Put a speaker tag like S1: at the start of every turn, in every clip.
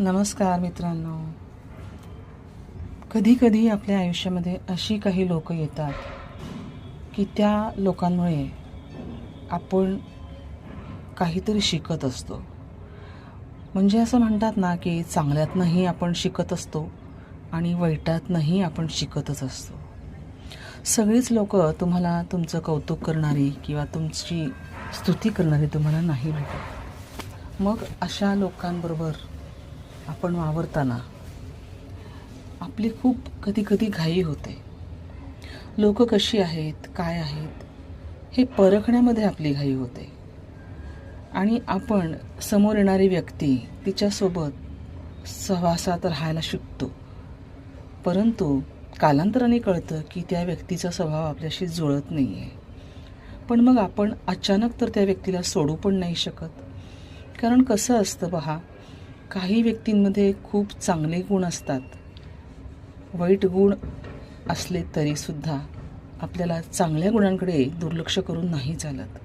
S1: नमस्कार मित्रांनो. कधी कधी आपल्या आयुष्यामध्ये अशी काही लोक येतात की त्या लोकांमुळे आपण काहीतरी शिकत असतो. म्हणजे असं म्हणतात ना की चांगल्यातनंही आपण शिकत असतो आणि वाईटातनंही आपण शिकतच असतो. सगळीच लोक तुम्हाला तुमचं कौतुक करणारी किंवा तुमची स्तुती करणारी तुम्हाला नाही भेटत. मग अशा लोकांबरोबर आपण वावरताना आपली खूप कधी कधी घाई होते. लोक कशी आहेत काय आहेत हे परखण्यामध्ये आपली घाई होते. आणि आपण समोर येणारी व्यक्ती तिच्यासोबत सहवासात राहायला शिकतो. परंतु कालांतराने कळतं की त्या व्यक्तीचा स्वभाव आपल्याशी जुळत नाही आहे पण मग आपण अचानक तर त्या व्यक्तीला सोडू पण नाही शकत. कारण कसं असतं पहा काही व्यक्तींमध्ये खूप चांगले गुण असतात. वाईट गुण असले तरीसुद्धा आपल्याला चांगल्या गुणांकडे दुर्लक्ष करून नाही चालत.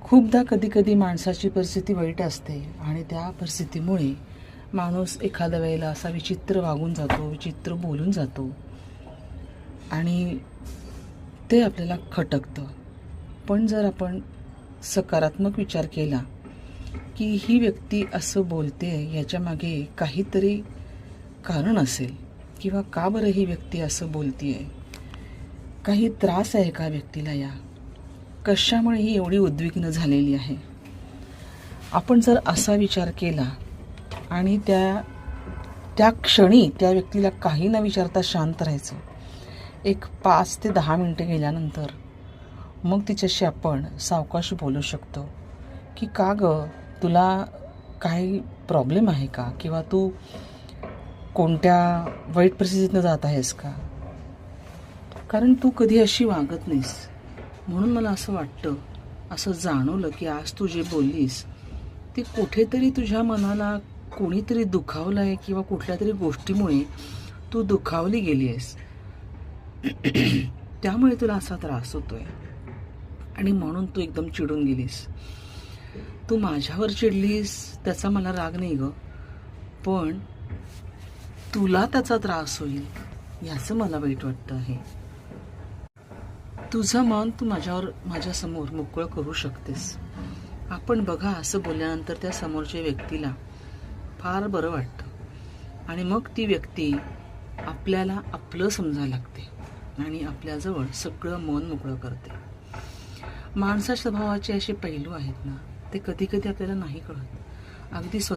S1: खूपदा कधीकधी माणसाची परिस्थिती वाईट असते आणि त्या परिस्थितीमुळे माणूस एखाद्या वेळेला असा विचित्र वागून जातो विचित्र बोलून जातो. आणि ते आपल्याला खटकतं. पण जर आपण सकारात्मक विचार केला की ही व्यक्ती असं बोलते आहे याच्यामागे काहीतरी कारण असेल. किंवा का बरं ही व्यक्ती असं बोलती आहे काही त्रास आहे का व्यक्तीला या? कशामुळे ही एवढी उद्विग्न झालेली आहे? आपण जर असा विचार केला आणि त्या त्या क्षणी त्या व्यक्तीला काही न विचारता शांत राहायचं. एक पाच ते दहा मिनटं गेल्यानंतर मग तिच्याशी आपण सावकाश बोलू शकतो. की का ग? तुला काही प्रॉब्लेम आहे का? किंवा तू कोणत्या वाईट परिस्थितीतनं जात आहेस का? कारण तू कधी अशी वागत नाहीस. म्हणून मला असं वाटतं असं जाणवलं की आज तू जे बोललीस ते कुठेतरी तुझ्या मनाला कोणीतरी दुखावलं आहे किंवा कुठल्या तरी गोष्टीमुळे तू दुखावली गेली आहेस. त्यामुळे तुला असा त्रास होतोय. आणि म्हणून तू एकदम चिडून गेलीस. तू माझ्यावर चिडलीस त्याचा मला राग नाही ग. पण तुला त्याचा त्रास होईल याचं मला वाईट वाटतं आहे. तुझं मन तू माझ्यावर माझ्यासमोर मोकळं करू शकतेस. आपण बघा असं बोलल्यानंतर त्या समोरच्या व्यक्तीला फार बरं वाटतं. आणि मग ती व्यक्ती आपल्याला आपलं समजायला लागते आणि आपल्याजवळ सगळं मन मोकळं करते. माणसा स्वभावाचे असे पैलू आहेत ना ते कधी कधी आपल्याला नाही कळत. अगदी स्व